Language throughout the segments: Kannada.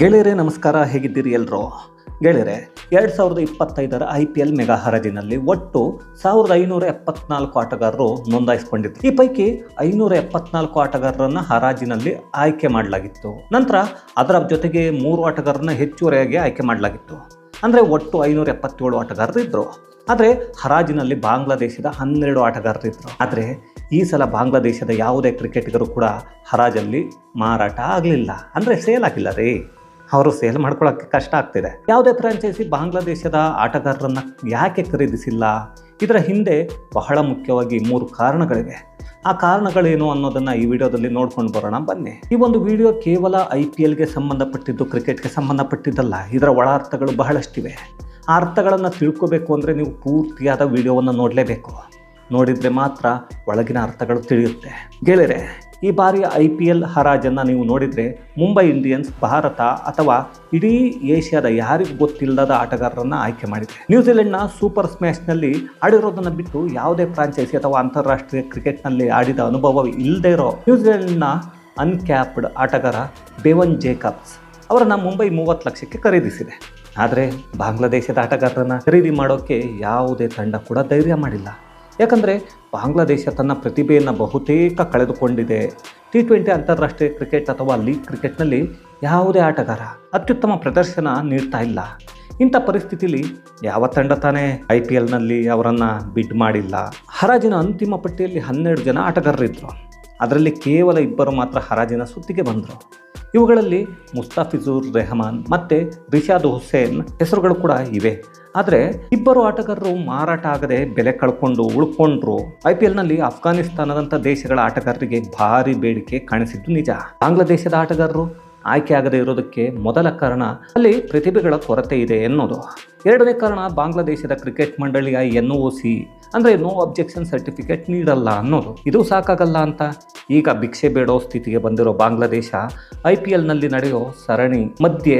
ಗೆಳೆಯರೇ, ನಮಸ್ಕಾರ. ಹೇಗಿದ್ದೀರಿ ಎಲ್ಲರೂ ಗೆಳೆಯರೆ, ಎರಡು ಸಾವಿರದ ಇಪ್ಪತ್ತೈದರ ಐ ಪಿ ಎಲ್ ಮೆಗಾ ಹರಾಜಿನಲ್ಲಿ ಒಟ್ಟು ಸಾವಿರದ ಐನೂರ ಎಪ್ಪತ್ನಾಲ್ಕು ಆಟಗಾರರು ನೋಂದಾಯಿಸಿಕೊಂಡಿದ್ದರು ಈ ಪೈಕಿ ಐನೂರ ಎಪ್ಪತ್ನಾಲ್ಕು ಆಟಗಾರರನ್ನ ಹರಾಜಿನಲ್ಲಿ ಆಯ್ಕೆ ಮಾಡಲಾಗಿತ್ತು. ನಂತರ ಅದರ ಜೊತೆಗೆ ಮೂರು ಆಟಗಾರರನ್ನ ಹೆಚ್ಚುವರಿಯಾಗಿ ಆಯ್ಕೆ ಮಾಡಲಾಗಿತ್ತು. ಅಂದರೆ ಒಟ್ಟು ಐನೂರ ಎಪ್ಪತ್ತೇಳು ಆಟಗಾರರು ಇದ್ದರು ಆದರೆ ಹರಾಜಿನಲ್ಲಿ ಬಾಂಗ್ಲಾದೇಶದ ಹನ್ನೆರಡು ಆಟಗಾರರು ಇದ್ದರು ಆದರೆ ಈ ಸಲ ಬಾಂಗ್ಲಾದೇಶದ ಯಾವುದೇ ಕ್ರಿಕೆಟಿಗರು ಕೂಡ ಹರಾಜಲ್ಲಿ ಮಾರಾಟ ಆಗಲಿಲ್ಲ. ಅಂದರೆ ಸೇಲ್ ಆಗಿಲ್ಲ ರೀ. ಅವರು ಸೇಲ್ ಮಾಡ್ಕೊಳ್ಳೋಕ್ಕೆ ಕಷ್ಟ ಆಗ್ತಿದೆ. ಯಾವುದೇ ಫ್ರಾಂಚೈಸಿ ಬಾಂಗ್ಲಾದೇಶದ ಆಟಗಾರರನ್ನ ಯಾಕೆ ಖರೀದಿಸಿಲ್ಲ? ಇದರ ಹಿಂದೆ ಬಹಳ ಮುಖ್ಯವಾಗಿ ಮೂರು ಕಾರಣಗಳಿವೆ. ಆ ಕಾರಣಗಳೇನು ಅನ್ನೋದನ್ನ ಈ ವಿಡಿಯೋದಲ್ಲಿ ನೋಡ್ಕೊಂಡು ಬರೋಣ, ಬನ್ನಿ. ಈ ಒಂದು ವಿಡಿಯೋ ಕೇವಲ ಐ ಪಿ ಎಲ್ಗೆ ಸಂಬಂಧಪಟ್ಟಿದ್ದು ಕ್ರಿಕೆಟ್ಗೆ ಸಂಬಂಧಪಟ್ಟಿದ್ದಲ್ಲ, ಇದರ ಒಳ ಅರ್ಥಗಳು ಬಹಳಷ್ಟಿವೆ. ಆ ಅರ್ಥಗಳನ್ನು ತಿಳ್ಕೋಬೇಕು ಅಂದರೆ ನೀವು ಪೂರ್ತಿಯಾದ ವಿಡಿಯೋವನ್ನು ನೋಡಲೇಬೇಕು. ನೋಡಿದರೆ ಮಾತ್ರ ಒಳಗಿನ ಅರ್ಥಗಳು ತಿಳಿಯುತ್ತೆ. ಗೆಳೆಯರೆ ಈ ಬಾರಿಯ ಐ ಪಿ ಎಲ್ ಹರಾಜನ್ನು ನೀವು ನೋಡಿದರೆ ಮುಂಬೈ ಇಂಡಿಯನ್ಸ್, ಭಾರತ ಅಥವಾ ಇಡೀ ಏಷ್ಯಾದ ಯಾರಿಗೂ ಗೊತ್ತಿಲ್ಲದ ಆಟಗಾರರನ್ನು ಆಯ್ಕೆ ಮಾಡಿದೆ ನ್ಯೂಜಿಲೆಂಡ್ನ ಸೂಪರ್ ಸ್ಮ್ಯಾಶ್ನಲ್ಲಿ ಆಡಿರೋದನ್ನು ಬಿಟ್ಟು ಯಾವುದೇ ಫ್ರಾಂಚೈಸಿ ಅಥವಾ ಅಂತಾರಾಷ್ಟ್ರೀಯ ಕ್ರಿಕೆಟ್ನಲ್ಲಿ ಆಡಿದ ಅನುಭವ ಇಲ್ಲದೇ ಇರೋ ನ್ಯೂಜಿಲೆಂಡ್ನ ಅನ್ಕ್ಯಾಪ್ಡ್ ಆಟಗಾರ ಬೇವನ್ ಜೇಕಬ್ಸ್ ಅವರನ್ನು ಮುಂಬೈ ಮೂವತ್ತು ಲಕ್ಷಕ್ಕೆ ಖರೀದಿಸಿದೆ. ಆದರೆ ಬಾಂಗ್ಲಾದೇಶದ ಆಟಗಾರರನ್ನು ಖರೀದಿ ಮಾಡೋಕ್ಕೆ ಯಾವುದೇ ತಂಡ ಕೂಡ ಧೈರ್ಯ ಮಾಡಿಲ್ಲ. ಯಾಕಂದರೆ ಬಾಂಗ್ಲಾದೇಶ ತನ್ನ ಪ್ರತಿಭೆಯನ್ನು ಬಹುತೇಕ ಕಳೆದುಕೊಂಡಿದೆ. ಟಿ ಟ್ವೆಂಟಿ ಅಂತಾರಾಷ್ಟ್ರೀಯ ಕ್ರಿಕೆಟ್ ಅಥವಾ ಲೀಗ್ ಕ್ರಿಕೆಟ್ನಲ್ಲಿ ಯಾವುದೇ ಆಟಗಾರ ಅತ್ಯುತ್ತಮ ಪ್ರದರ್ಶನ ನೀಡ್ತಾ ಇಲ್ಲ. ಇಂಥ ಪರಿಸ್ಥಿತಿಲಿ ಯಾವ ತಂಡ ತಾನೇ ಐ ಪಿ ಎಲ್ನಲ್ಲಿ ಅವರನ್ನು ಬಿಡ್ ಮಾಡಿಲ್ಲ. ಹರಾಜಿನ ಅಂತಿಮ ಪಟ್ಟಿಯಲ್ಲಿ ಹನ್ನೆರಡು ಜನ ಆಟಗಾರರಿದ್ದರು ಅದರಲ್ಲಿ ಕೇವಲ ಇಬ್ಬರು ಮಾತ್ರ ಹರಾಜಿನ ಸುತ್ತಿಗೆ ಬಂದರು. ಇವುಗಳಲ್ಲಿ ಮುಸ್ತಾಫಿಜುರ್ ರೆಹಮಾನ್ ಮತ್ತು ರಿಷಾದ್ ಹುಸೇನ್ ಹೆಸರುಗಳು ಕೂಡ ಇವೆ. ಆದರೆ ಇಬ್ಬರು ಆಟಗಾರರು ಮಾರಾಟ ಆಗದೆ ಬೆಲೆ ಕಳ್ಕೊಂಡು ಉಳ್ಕೊಂಡ್ರು. ಐ ಪಿ ಎಲ್ನಲ್ಲಿ ಅಫ್ಘಾನಿಸ್ತಾನದಂಥ ದೇಶಗಳ ಆಟಗಾರರಿಗೆ ಭಾರಿ ಬೇಡಿಕೆ ಕಾಣಿಸಿದ್ದು ನಿಜ. ಬಾಂಗ್ಲಾದೇಶದ ಆಟಗಾರರು ಆಯ್ಕೆ ಆಗದೆ ಇರೋದಕ್ಕೆ ಮೊದಲ ಕಾರಣ ಅಲ್ಲಿ ಪ್ರತಿಭೆಗಳ ಕೊರತೆ ಇದೆ ಎನ್ನುವುದು. ಎರಡನೇ ಕಾರಣ ಬಾಂಗ್ಲಾದೇಶದ ಕ್ರಿಕೆಟ್ ಮಂಡಳಿಯ ಎನ್ ಒ ಸಿ. ಅಂದರೆ ನೋ ಅಬ್ಜೆಕ್ಷನ್ ಸರ್ಟಿಫಿಕೇಟ್ ನೀಡಲ್ಲ ಅನ್ನೋದು. ಇದು ಸಾಕಾಗಲ್ಲ ಅಂತ. ಈಗ ಭಿಕ್ಷೆ ಬೇಡೋ ಸ್ಥಿತಿಗೆ ಬಂದಿರೋ ಬಾಂಗ್ಲಾದೇಶ ಐ ಪಿ ಎಲ್ನಲ್ಲಿ ನಡೆಯೋ ಸರಣಿ ಮಧ್ಯೆ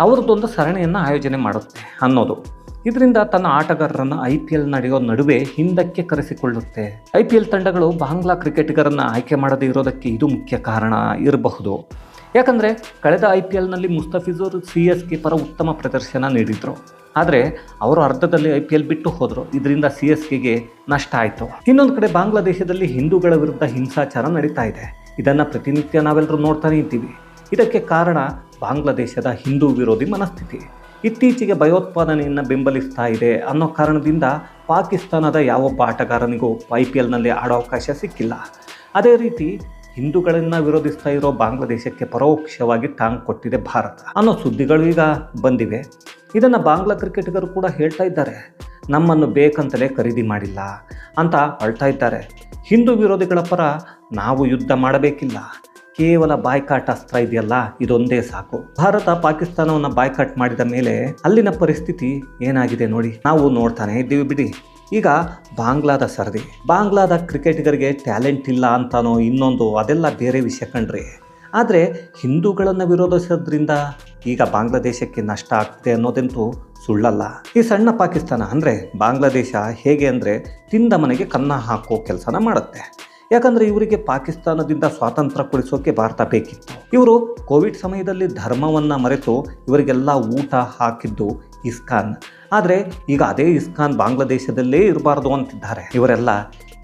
ಅವ್ರದ್ದೊಂದು ಸರಣಿಯನ್ನು ಆಯೋಜನೆ ಮಾಡುತ್ತೆ ಅನ್ನೋದು. ಇದರಿಂದ ತನ್ನ ಆಟಗಾರರನ್ನು ಐ ಪಿ ಎಲ್ ನಡೆಯೋ ನಡುವೆ ಹಿಂದಕ್ಕೆ ಕರೆಸಿಕೊಳ್ಳುತ್ತೆ. ಐ ಪಿ ಎಲ್ ತಂಡಗಳು ಬಾಂಗ್ಲಾ ಕ್ರಿಕೆಟಿಗರನ್ನು ಆಯ್ಕೆ ಮಾಡದೇ ಇರೋದಕ್ಕೆ ಇದು ಮುಖ್ಯ ಕಾರಣ ಇರಬಹುದು. ಯಾಕಂದರೆ ಕಳೆದ ಐ ಪಿ ಎಲ್ನಲ್ಲಿ ಮುಸ್ತಫಿಜುರ್ ಸಿ ಎಸ್ ಕೆ ಪರ ಉತ್ತಮ ಪ್ರದರ್ಶನ ನೀಡಿದರು. ಆದರೆ ಅವರು ಅರ್ಧದಲ್ಲಿ ಐ ಪಿ ಎಲ್ ಬಿಟ್ಟು ಹೋದರು. ಇದರಿಂದ ಸಿ ಎಸ್ ಕೆಗೆ ನಷ್ಟ ಆಯಿತು. ಇನ್ನೊಂದು ಕಡೆ ಬಾಂಗ್ಲಾದೇಶದಲ್ಲಿ ಹಿಂದೂಗಳ ವಿರುದ್ಧ ಹಿಂಸಾಚಾರ ನಡೀತಾ ಇದೆ. ಇದನ್ನು ಪ್ರತಿನಿತ್ಯ ನಾವೆಲ್ಲರೂ ನೋಡ್ತಾನೆ ಇದ್ದೀವಿ ಇದಕ್ಕೆ ಕಾರಣ ಬಾಂಗ್ಲಾದೇಶದ ಹಿಂದೂ ವಿರೋಧಿ ಮನಸ್ಥಿತಿ. ಇತ್ತೀಚೆಗೆ ಭಯೋತ್ಪಾದನೆಯನ್ನು ಬೆಂಬಲಿಸ್ತಾ ಇದೆ ಅನ್ನೋ ಕಾರಣದಿಂದ ಪಾಕಿಸ್ತಾನದ ಯಾವೊಬ್ಬ ಆಟಗಾರನಿಗೂ ಐ ಪಿ ಎಲ್ನಲ್ಲಿ ಆಡೋ ಅವಕಾಶ ಸಿಕ್ಕಿಲ್ಲ. ಅದೇ ರೀತಿ ಹಿಂದೂಗಳನ್ನು ವಿರೋಧಿಸ್ತಾ ಇರೋ ಬಾಂಗ್ಲಾದೇಶಕ್ಕೆ ಪರೋಕ್ಷವಾಗಿ ಟಾಂಗ್ ಕೊಟ್ಟಿದೆ ಭಾರತ. ಅನ್ನೋ ಸುದ್ದಿಗಳು ಈಗ ಬಂದಿವೆ. ಇದನ್ನು ಬಾಂಗ್ಲಾ ಕ್ರಿಕೆಟಿಗರು ಕೂಡ ಹೇಳ್ತಾ ಇದ್ದಾರೆ. ನಮ್ಮನ್ನು ಬೇಕಂತಲೇ ಖರೀದಿ ಮಾಡಿಲ್ಲ ಅಂತ ಅಳ್ತಾ ಇದ್ದಾರೆ. ಹಿಂದೂ ವಿರೋಧಿಗಳ ಪರ ನಾವು ಯುದ್ಧ ಮಾಡಬೇಕಿಲ್ಲ. ಕೇವಲ ಬಾಯ್ಕಾಟ್ ಅಸ್ತ್ರ ಇದೆಯಲ್ಲ, ಇದೊಂದೇ ಸಾಕು. ಭಾರತ ಪಾಕಿಸ್ತಾನವನ್ನು ಬಾಯ್ಕಾಟ್ ಮಾಡಿದ ಮೇಲೆ ಅಲ್ಲಿನ ಪರಿಸ್ಥಿತಿ ಏನಾಗಿದೆ ನೋಡಿ. ನಾವು ನೋಡ್ತಾನೆ ಇದ್ದೀವಿ ಬಿಡಿ. ಈಗ ಬಾಂಗ್ಲಾದ ಸರದಿ. ಬಾಂಗ್ಲಾದ ಕ್ರಿಕೆಟಿಗರಿಗೆ ಟ್ಯಾಲೆಂಟ್ ಇಲ್ಲ ಅಂತಾನೋ ಇನ್ನೊಂದು ಅದೆಲ್ಲ ಬೇರೆ ವಿಷಯ ಕಣ್ರಿ. ಆದರೆ ಹಿಂದೂಗಳನ್ನು ವಿರೋಧಿಸೋದ್ರಿಂದ ಈಗ ಬಾಂಗ್ಲಾದೇಶಕ್ಕೆ ನಷ್ಟ ಆಗ್ತದೆ ಅನ್ನೋದಂತೂ ಸುಳ್ಳಲ್ಲ. ಈ ಸಣ್ಣ ಪಾಕಿಸ್ತಾನ ಅಂದರೆ ಬಾಂಗ್ಲಾದೇಶ ಹೇಗೆ ಅಂದರೆ ತಿಂದ ಮನೆಗೆ ಕನ್ನ ಹಾಕೋ ಕೆಲಸನ ಮಾಡುತ್ತೆ. ಯಾಕಂದರೆ ಇವರಿಗೆ ಪಾಕಿಸ್ತಾನದಿಂದ ಸ್ವಾತಂತ್ರ್ಯ ಕೊಡಿಸೋಕೆ ಭಾರತ ಬೇಕಿತ್ತು. ಇವರು ಕೋವಿಡ್ ಸಮಯದಲ್ಲಿ ಧರ್ಮವನ್ನು ಮರೆತು ಇವರಿಗೆಲ್ಲ ಊಟ ಹಾಕಿದ್ದು ಇಸ್ಕಾನ್. ಆದರೆ ಈಗ ಅದೇ ಇಸ್ಕಾನ್ ಬಾಂಗ್ಲಾದೇಶದಲ್ಲೇ ಇರಬಾರ್ದು ಅಂತಿದ್ದಾರೆ. ಇವರೆಲ್ಲ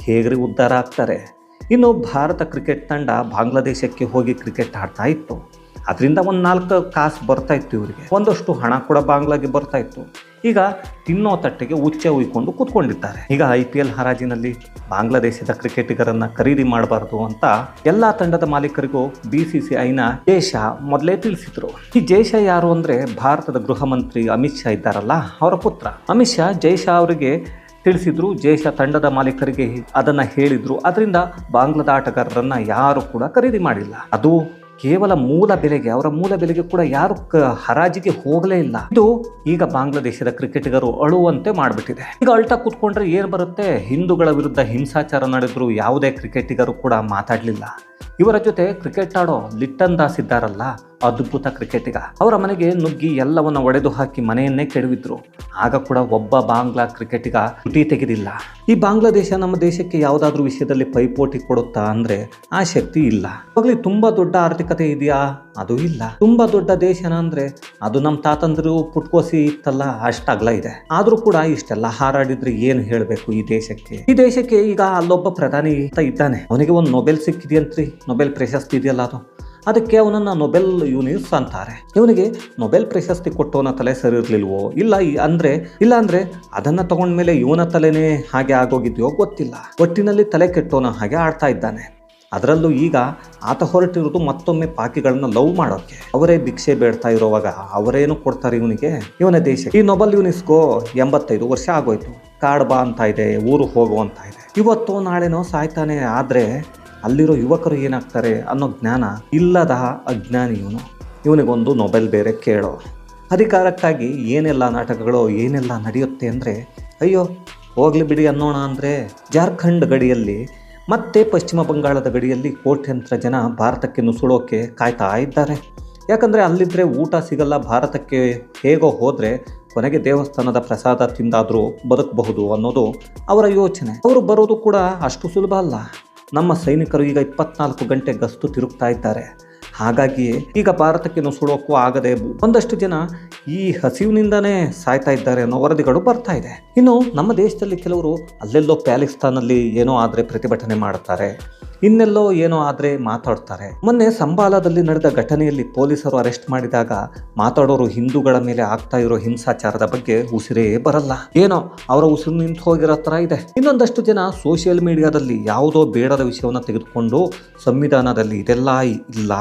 ಹೇಗ್ರಿ ಉದ್ಧಾರ ಆಗ್ತಾರೆ? ಇನ್ನು ಭಾರತ ಕ್ರಿಕೆಟ್ ತಂಡ ಬಾಂಗ್ಲಾದೇಶಕ್ಕೆ ಹೋಗಿ ಕ್ರಿಕೆಟ್ ಆಡ್ತಾ ಇತ್ತು. ಅದರಿಂದ ಒಂದು ನಾಲ್ಕು ಕಾಸು ಬರ್ತಾ ಇತ್ತು ಇವರಿಗೆ. ಒಂದಷ್ಟು ಹಣ ಕೂಡ ಬಾಂಗ್ಲಾಗೆ ಬರ್ತಾ ಇತ್ತು. ಈಗ ತಿನ್ನೋ ತಟ್ಟೆಗೆ ಉಚ್ಚೆ ಉಯ್ಕೊಂಡು ಕೂತ್ಕೊಂಡಿದ್ದಾರೆ. ಈಗ ಐ ಪಿ ಎಲ್ ಹರಾಜಿನಲ್ಲಿ ಬಾಂಗ್ಲಾದೇಶದ ಕ್ರಿಕೆಟಿಗರನ್ನ ಖರೀದಿ ಮಾಡಬಾರ್ದು ಅಂತ ಎಲ್ಲಾ ತಂಡದ ಮಾಲೀಕರಿಗೂ ಬಿ ಸಿ ಸಿ ಐನ ದೇಶ ಮೊದಲೇ ತಿಳಿಸಿದ್ರು. ಈ ಜೈಶಾ ಯಾರು ಅಂದ್ರೆ ಭಾರತದ ಗೃಹ ಮಂತ್ರಿ ಅಮಿತ್ ಶಾ ಇದ್ದಾರಲ್ಲ, ಅವರ ಪುತ್ರ. ಅಮಿತ್ ಶಾ ಜೈಶಾ ಅವರಿಗೆ ತಿಳಿಸಿದ್ರು ಜೇಷ ತಂಡದ ಮಾಲೀಕರಿಗೆ ಅದನ್ನ ಹೇಳಿದ್ರು. ಅದರಿಂದ ಬಾಂಗ್ಲಾದ ಆಟಗಾರರನ್ನು ಯಾರು ಕೂಡ ಖರೀದಿ ಮಾಡಿಲ್ಲ. ಅದು ಕೇವಲ ಮೂಲ ಬೆಲೆಗೆ, ಅವರ ಮೂಲ ಬೆಲೆಗೆ ಕೂಡ ಯಾರು ಹರಾಜಿಗೆ ಹೋಗಲೇ ಇಲ್ಲ. ಇದು ಈಗ ಬಾಂಗ್ಲಾದೇಶದ ಕ್ರಿಕೆಟಿಗರು ಅಳುವಂತೆ ಮಾಡಿಬಿಟ್ಟಿದೆ. ಈಗ ಅಳ್ತಾ ಕೂತ್ಕೊಂಡ್ರೆ ಏನು ಬರುತ್ತೆ? ಹಿಂದೂಗಳ ವಿರುದ್ಧ ಹಿಂಸಾಚಾರ ನಡೆದ್ರು ಯಾವುದೇ ಕ್ರಿಕೆಟಿಗರು ಕೂಡ ಮಾತಾಡಲಿಲ್ಲ. ಇವರ ಜೊತೆ ಕ್ರಿಕೆಟ್ ಆಡೋ ಲಿಟ್ಟನ್ ದಾಸ್ ಇದ್ದಾರಲ್ಲ ಅದ್ಭುತ ಕ್ರಿಕೆಟಿಗ ಅವರ ಮನೆಗೆ ನುಗ್ಗಿ ಎಲ್ಲವನ್ನ ಒಡೆದು ಹಾಕಿ ಮನೆಯನ್ನೇ ಕೆಡವಿದ್ರು. ಆಗ ಕೂಡ ಒಬ್ಬ ಬಾಂಗ್ಲಾ ಕ್ರಿಕೆಟಿಗ ತುಟಿ ತೆಗೆದಿಲ್ಲ. ಈ ಬಾಂಗ್ಲಾದೇಶ ನಮ್ಮ ದೇಶಕ್ಕೆ ಯಾವುದಾದ್ರೂ ವಿಷಯದಲ್ಲಿ ಪೈಪೋಟಿ ಕೊಡುತ್ತಾ ಅಂದ್ರೆ ಆ ಶಕ್ತಿ ಇಲ್ಲ. ಹೋಗ್ಲಿ, ತುಂಬಾ ದೊಡ್ಡ ಆರ್ಥಿಕತೆ ಇದೆಯಾ? ಅದು ಇಲ್ಲ. ತುಂಬಾ ದೊಡ್ಡ ದೇಶನ ಅಂದ್ರೆ ಅದು ನಮ್ಮ ತಾತಂದ್ರು ಪುಟ್ಕೋಸಿ ಇತ್ತಲ್ಲ ಅಷ್ಟಾಗ್ಲ ಇದೆ. ಆದ್ರೂ ಕೂಡ ಇಷ್ಟೆಲ್ಲ ಹಾರಾಡಿದ್ರೆ ಏನು ಹೇಳಬೇಕು ಈ ದೇಶಕ್ಕೆ? ಈ ದೇಶಕ್ಕೆ ಈಗ ಅಲ್ಲೊಬ್ಬ ಪ್ರಧಾನಿ ಇದ್ದಾನೆ. ಅವನಿಗೆ ಒಂದು ನೊಬೆಲ್ ಸಿಕ್ಕಿದೆಯಂತ್ರಿ. ನೊಬೆಲ್ ಪ್ರಶಸ್ತಿ ಇದೆಯಲ್ಲ ಅದು. ಅದಕ್ಕೆ ಅವನನ್ನು ನೊಬೆಲ್ ಯೂನಿಸ್ ಅಂತಾರೆ. ಇವನಿಗೆ ನೊಬೆಲ್ ಪ್ರಶಸ್ತಿ ಕೊಟ್ಟವನ ತಲೆ ಸರಿ ಇರ್ಲಿಲ್ವೋ ಇಲ್ಲ ಅಂದರೆ ಅಂದ್ರೆ, ಇಲ್ಲ ಅದನ್ನು ಅದನ್ನ ತಗೊಂಡ್ಮೇಲೆ ಇವನ ತಲೆನೇ ಹಾಗೆ ಆಗೋಗಿದೆಯೋ ಗೊತ್ತಿಲ್ಲ. ಒಟ್ಟಿನಲ್ಲಿ ತಲೆ ಕೆಟ್ಟೋನ ಹಾಗೆ ಆಡ್ತಾ ಇದ್ದಾನೆ. ಅದರಲ್ಲೂ ಈಗ ಆತ ಹೊರಟಿರೋದು ಮತ್ತೊಮ್ಮೆ ಪಾಕಿಗಳನ್ನ ಲವ್ ಮಾಡೋಕೆ. ಅವರೇ ಭಿಕ್ಷೆ ಬೇಡ್ತಾ ಇರೋವಾಗ ಅವರೇನು ಕೊಡ್ತಾರೆ ಇವನಿಗೆ? ಇವನ ದೇಶ ಈ ನೊಬೆಲ್ ಯುನಿಸ್ಕೋ ಎಂಬತ್ತೈದು ವರ್ಷ ಆಗೋಯ್ತು. ಕಾಡ್ ಬಾ ಅಂತ ಇದೆ, ಊರು ಹೋಗು ಅಂತ ಇದೆ. ಇವತ್ತು ನಾಳೆನೋ ಸಾಯ್ತಾನೆ, ಆದ್ರೆ ಅಲ್ಲಿರೋ ಯುವಕರು ಏನಾಗ್ತಾರೆ ಅನ್ನೋ ಜ್ಞಾನ ಇಲ್ಲದ ಅಜ್ಞಾನಿ ಇವನು. ಇವನಿಗೊಂದು ನೊಬೆಲ್ ಬೇರೆ ಕೇಳೋ. ಅಧಿಕಾರಕ್ಕಾಗಿ ಏನೆಲ್ಲ ನಾಟಕಗಳು, ಏನೆಲ್ಲ ನಡೆಯುತ್ತೆ ಅಂದರೆ, ಅಯ್ಯೋ, ಹೋಗ್ಲಿ ಬಿಡಿ ಅನ್ನೋಣ ಅಂದರೆ, ಜಾರ್ಖಂಡ್ ಗಡಿಯಲ್ಲಿ, ಮತ್ತೆ ಪಶ್ಚಿಮ ಬಂಗಾಳದ ಗಡಿಯಲ್ಲಿ ಕೋಟ್ಯಂತರ ಜನ ಭಾರತಕ್ಕೆ ನುಸುಳೋಕೆ ಕಾಯ್ತಾ ಇದ್ದಾರೆ. ಯಾಕಂದರೆ ಅಲ್ಲಿದ್ದರೆ ಊಟ ಸಿಗಲ್ಲ, ಭಾರತಕ್ಕೆ ಹೇಗೋ ಹೋದರೆ ಕೊನೆಗೆ ದೇವಸ್ಥಾನದ ಪ್ರಸಾದ ತಿಂದಾದರೂ ಬದುಕಬಹುದು ಅನ್ನೋದು ಅವರ ಯೋಚನೆ. ಅವರು ಬರೋದು ಕೂಡ ಅಷ್ಟು ಸುಲಭ ಅಲ್ಲ. ನಮ್ಮ ಸೈನಿಕರು ಈಗ ಇಪ್ಪತ್ನಾಲ್ಕು ಗಂಟೆ ಗಸ್ತು ತಿರುಗ್ತಾ ಇದ್ದಾರೆ. ಹಾಗಾಗಿ ಈಗ ಭಾರತಕ್ಕೆ ನುಸುಳೋಕ್ಕೂ ಆಗದೆ ಒಂದಷ್ಟು ಜನ ಈ ಹಸಿವಿನಿಂದನೇ ಸಾಯ್ತಾ ಇದ್ದಾರೆ ಅನ್ನೋ ವರದಿಗಳು ಬರ್ತಾ ಇದೆ. ಇನ್ನು ನಮ್ಮ ದೇಶದಲ್ಲಿ ಕೆಲವರು ಅಲ್ಲೆಲ್ಲೋ ಪ್ಯಾಲಿಸ್ತಾನಲ್ಲಿ ಏನೋ ಆದರೆ ಪ್ರತಿಭಟನೆ ಮಾಡುತ್ತಾರೆ ಇನ್ನೆಲ್ಲೋ ಏನೋ ಆದರೆ ಮಾತಾಡ್ತಾರೆ. ಮೊನ್ನೆ ಸಂಬಾಲದಲ್ಲಿ ನಡೆದ ಘಟನೆಯಲ್ಲಿ ಪೊಲೀಸರು ಅರೆಸ್ಟ್ ಮಾಡಿದಾಗ ಮಾತಾಡೋರು ಹಿಂದೂಗಳ ಮೇಲೆ ಆಗ್ತಾ ಇರೋ ಹಿಂಸಾಚಾರದ ಬಗ್ಗೆ ಉಸಿರೇ ಬರಲ್ಲ. ಏನೋ ಅವರ ಉಸಿರು ನಿಂತು ಹೋಗಿರೋ ಥರ ಇದೆ. ಇನ್ನೊಂದಷ್ಟು ಜನ ಸೋಷಿಯಲ್ ಮೀಡಿಯಾದಲ್ಲಿ ಯಾವುದೋ ಬೇಡದ ವಿಷಯವನ್ನು ತೆಗೆದುಕೊಂಡು ಸಂವಿಧಾನದಲ್ಲಿ ಇದೆಲ್ಲ ಇಲ್ಲ,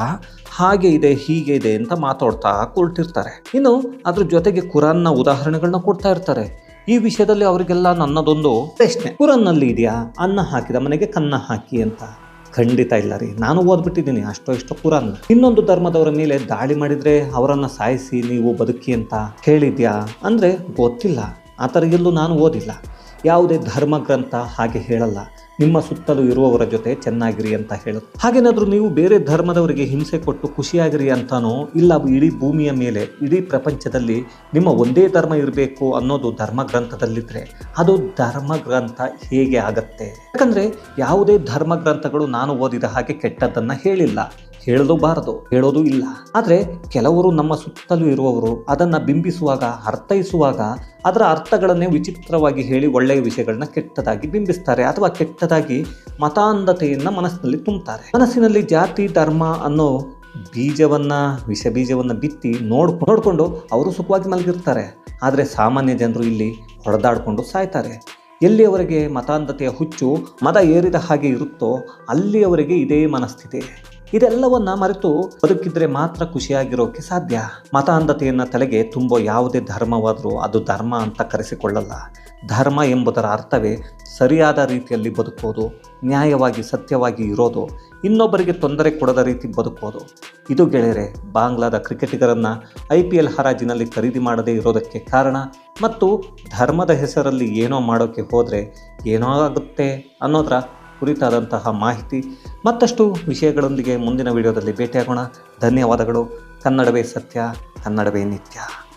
ಹಾಗೆ ಇದೆ, ಹೀಗೆ ಇದೆ ಅಂತ ಮಾತಾಡ್ತಾ ಕೊಟ್ಟಿರ್ತಾರೆ ಇನ್ನು ಅದ್ರ ಜೊತೆಗೆ ಕುರಾನ್ನ ಉದಾಹರಣೆಗಳನ್ನ ಕೊಡ್ತಾ ಇರ್ತಾರೆ. ಈ ವಿಷಯದಲ್ಲಿ ಅವರಿಗೆಲ್ಲ ನನ್ನದೊಂದು ಪ್ರಶ್ನೆ. ಕುರನ್ನಲ್ಲಿ ಇದೆಯಾ? ಅನ್ನ ಹಾಕಿದ ಮನೆಗೆ ಕನ್ನ ಹಾಕಿ ಅಂತ. ಖಂಡಿತ ಇಲ್ಲ ರೀ. ನಾನು ಓದ್ಬಿಟ್ಟಿದ್ದೀನಿ, ಅಷ್ಟೋ ಇಷ್ಟೋ ಕುರಾನ್ ಇನ್ನೊಂದು ಧರ್ಮದವರ ಮೇಲೆ ದಾಳಿ ಮಾಡಿದ್ರೆ ಅವರನ್ನ ಸಾಯಿಸಿ ನೀವು ಬದುಕಿ ಅಂತ ಹೇಳಿದ್ಯಾ ಅಂದ್ರೆ ಗೊತ್ತಿಲ್ಲ. ಆ ಥರ ಎಲ್ಲೂ ನಾನು ಓದಿಲ್ಲ. ಯಾವುದೇ ಧರ್ಮ ಗ್ರಂಥ ಹಾಗೆ ಹೇಳಲ್ಲ. ನಿಮ್ಮ ಸುತ್ತಲೂ ಇರುವವರ ಜೊತೆ ಚೆನ್ನಾಗಿರಿ ಅಂತ ಹೇಳುತ್ತೆ ಹಾಗೇನಾದ್ರೂ ನೀವು ಬೇರೆ ಧರ್ಮದವರಿಗೆ ಹಿಂಸೆ ಕೊಟ್ಟು ಖುಷಿಯಾಗಿರಿ ಅಂತಾನೋ, ಇಲ್ಲ ಇಡೀ ಭೂಮಿಯ ಮೇಲೆ, ಇಡೀ ಪ್ರಪಂಚದಲ್ಲಿ ನಿಮ್ಮ ಒಂದೇ ಧರ್ಮ ಇರಬೇಕು ಅನ್ನೋದು ಧರ್ಮ ಗ್ರಂಥದಲ್ಲಿದ್ರೆ ಅದು ಧರ್ಮ ಗ್ರಂಥ ಹೇಗೆ ಆಗತ್ತೆ? ಯಾಕಂದ್ರೆ ಯಾವುದೇ ಧರ್ಮ ಗ್ರಂಥಗಳು ನಾನು ಓದಿದ ಹಾಗೆ ಕೆಟ್ಟದ್ದನ್ನ ಹೇಳಿಲ್ಲ. ಹೇಳಲು ಬಾರದು, ಹೇಳೋದು ಇಲ್ಲ. ಆದರೆ ಕೆಲವರು ನಮ್ಮ ಸುತ್ತಲೂ ಇರುವವರು ಅದನ್ನ ಬಿಂಬಿಸುವಾಗ, ಅರ್ಥೈಸುವಾಗ ಅದರ ಅರ್ಥಗಳನ್ನೇ ವಿಚಿತ್ರವಾಗಿ ಹೇಳಿ ಒಳ್ಳೆಯ ವಿಷಯಗಳನ್ನ ಕೆಟ್ಟದಾಗಿ ಬಿಂಬಿಸ್ತಾರೆ ಅಥವಾ ಕೆಟ್ಟದಾಗಿ ಮತಾಂಧತೆಯನ್ನು ಮನಸ್ಸಿನಲ್ಲಿ ತುಂಬುತ್ತಾರೆ. ಮನಸ್ಸಿನಲ್ಲಿ ಜಾತಿ, ಧರ್ಮ ಅನ್ನೋ ಬೀಜವನ್ನ ವಿಷ ಬೀಜವನ್ನು ಬಿತ್ತಿ ನೋಡ್ ನೋಡಿಕೊಂಡು ಅವರು ಸುಖವಾಗಿ ಮಲಗಿರ್ತಾರೆ. ಆದರೆ ಸಾಮಾನ್ಯ ಜನರು ಇಲ್ಲಿ ಹೊಡೆದಾಡಿಕೊಂಡು ಸಾಯ್ತಾರೆ. ಎಲ್ಲಿಯವರೆಗೆ ಮತಾಂಧತೆಯ ಹುಚ್ಚು ಮದ ಏರಿದ ಹಾಗೆ ಇರುತ್ತೋ ಅಲ್ಲಿಯವರೆಗೆ ಇದೇ ಮನಸ್ಥಿತಿ. ಇದೆಲ್ಲವನ್ನ ಮರೆತು ಬದುಕಿದ್ರೆ ಮಾತ್ರ ಖುಷಿಯಾಗಿರೋಕೆ ಸಾಧ್ಯ. ಮತಾಂಧತೆಯನ್ನ ತಲೆಗೆ ತುಂಬೋ ಯಾವುದೇ ಧರ್ಮವಾದರೂ ಅದು ಧರ್ಮ ಅಂತ ಕರೆಸಿಕೊಳ್ಳಲ್ಲ. ಧರ್ಮ ಎಂಬುದರ ಅರ್ಥವೇ ಸರಿಯಾದ ರೀತಿಯಲ್ಲಿ ಬದುಕೋದು, ನ್ಯಾಯವಾಗಿ ಸತ್ಯವಾಗಿ ಇರೋದು, ಇನ್ನೊಬ್ಬರಿಗೆ ತೊಂದರೆ ಕೊಡದ ರೀತಿ ಬದುಕೋದು. ಇದು ಗೆಳೆಯರೆ, ಬಾಂಗ್ಲಾದ ಕ್ರಿಕೆಟಿಗರನ್ನ ಐ ಪಿ ಎಲ್ ಹರಾಜಿನಲ್ಲಿ ಖರೀದಿ ಮಾಡದೇ ಇರೋದಕ್ಕೆ ಕಾರಣ ಮತ್ತು ಧರ್ಮದ ಹೆಸರಲ್ಲಿ ಏನೋ ಮಾಡೋಕ್ಕೆ ಹೋದರೆ ಏನೋ ಆಗುತ್ತೆ ಅನ್ನೋದರ ಕುರಿತಾದಂತಹ ಮಾಹಿತಿ ಮತ್ತಷ್ಟು ವಿಷಯಗಳೊಂದಿಗೆ ಮುಂದಿನ ವಿಡಿಯೋದಲ್ಲಿ ಭೇಟಿಯಾಗೋಣ. ಧನ್ಯವಾದಗಳು. ಕನ್ನಡವೇ ಸತ್ಯ ಕನ್ನಡವೇ ನಿತ್ಯ.